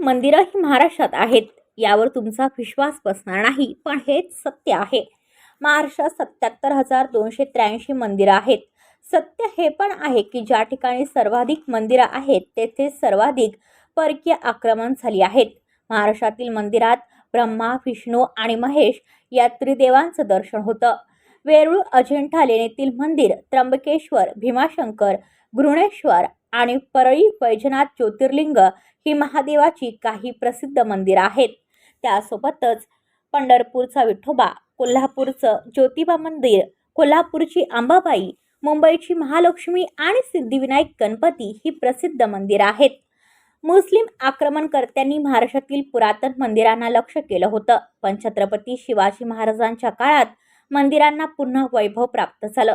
मंदिरं ही महाराष्ट्रात आहेत. यावर तुमचा विश्वास बसणार नाही. पण हेच सत्य आहे. महाराष्ट्रात सत्याहत्तर हजार दोनशे त्र्याऐंशी मंदिरं आहेत. सत्य हे पण आहे की ज्या ठिकाणी सर्वाधिक मंदिरं आहेत तेथे सर्वाधिक परकीय आक्रमण झाली आहेत. महाराष्ट्रातील मंदिरात ब्रह्मा विष्णू आणि महेश या त्रिदेवांचं दर्शन होतं. वेरूळ अजिंठा लेणीतील मंदिर त्र्यंबकेश्वर भीमाशंकर घृणेश्वर आणि परळी वैजनाथ ज्योतिर्लिंग ही महादेवाची काही प्रसिद्ध मंदिरं आहेत. त्यासोबतच पंढरपूरचा विठोबा कोल्हापूरचं ज्योतिबा मंदिर कोल्हापूरची अंबाबाई मुंबईची महालक्ष्मी आणि सिद्धिविनायक गणपती ही प्रसिद्ध मंदिरं आहेत. मुस्लिम आक्रमणकर्त्यांनी महाराष्ट्रातील पुरातन मंदिरांना लक्ष केलं होतं. पण छत्रपती शिवाजी महाराजांच्या काळात मंदिरांना पुन्हा वैभव प्राप्त झालं.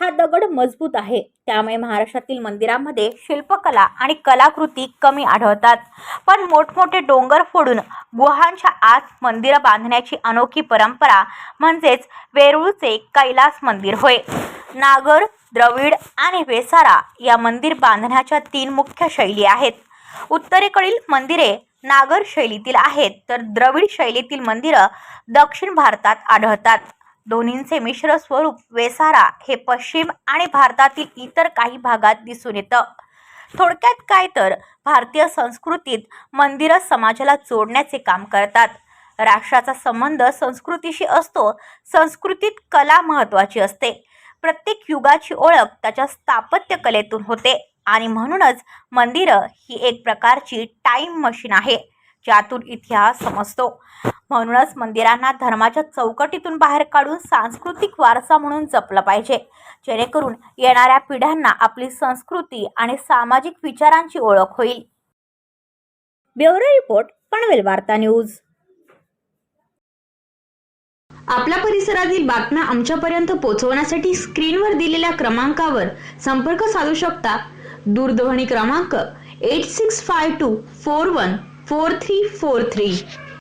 हा दगड मजबूत आहे. त्यामुळे महाराष्ट्रातील मंदिरामध्ये शिल्पकला आणि कलाकृती कमी आढळतात. पण मोठमोठे डोंगर फोडून गुहांच्या आत मंदिरं बांधण्याची अनोखी परंपरा म्हणजेच वेरूळचे कैलास मंदिर होय. नागर द्रविड आणि वेसारा या मंदिर बांधण्याच्या तीन मुख्य शैली आहेत. उत्तरेकडील मंदिरे नागर शैलीतील आहेत तर द्रविड शैलीतील मंदिरं दक्षिण भारतात आढळतात. दोन्हींचे मिश्र स्वरूप वेसारा हे पश्चिम आणि भारतातील इतर काही भागात दिसून येतं. थोडक्यात काय तर भारतीय संस्कृतीत मंदिरं समाजाला जोडण्याचे काम करतात. राष्ट्राचा संबंध संस्कृतीशी असतो संस्कृतीत कला महत्त्वाची असते. प्रत्येक युगाची ओळख त्याच्या स्थापत्य कलेतून होते आणि म्हणूनच मंदिरं ही एक प्रकारची टाईम मशीन आहे ज्यातून इतिहास समजतो. म्हणूनच मंदिरांना धर्माच्या चौकटीतून बाहेर काढून सांस्कृतिक वारसा म्हणून जपलं पाहिजे. जेणेकरून येणाऱ्या पिढ्यांना आपली संस्कृती आणि सामाजिक विचारांची ओळख होईल. ब्युरो रिपोर्ट पनवेल वार्ता न्यूज. आपल्या परिसरातील बातम्या आमच्यापर्यंत पोहोचवण्यासाठी स्क्रीनवर दिलेल्या क्रमांकावर संपर्क साधू शकता. दूरध्वनी क्रमांक eight six five two four one four three four three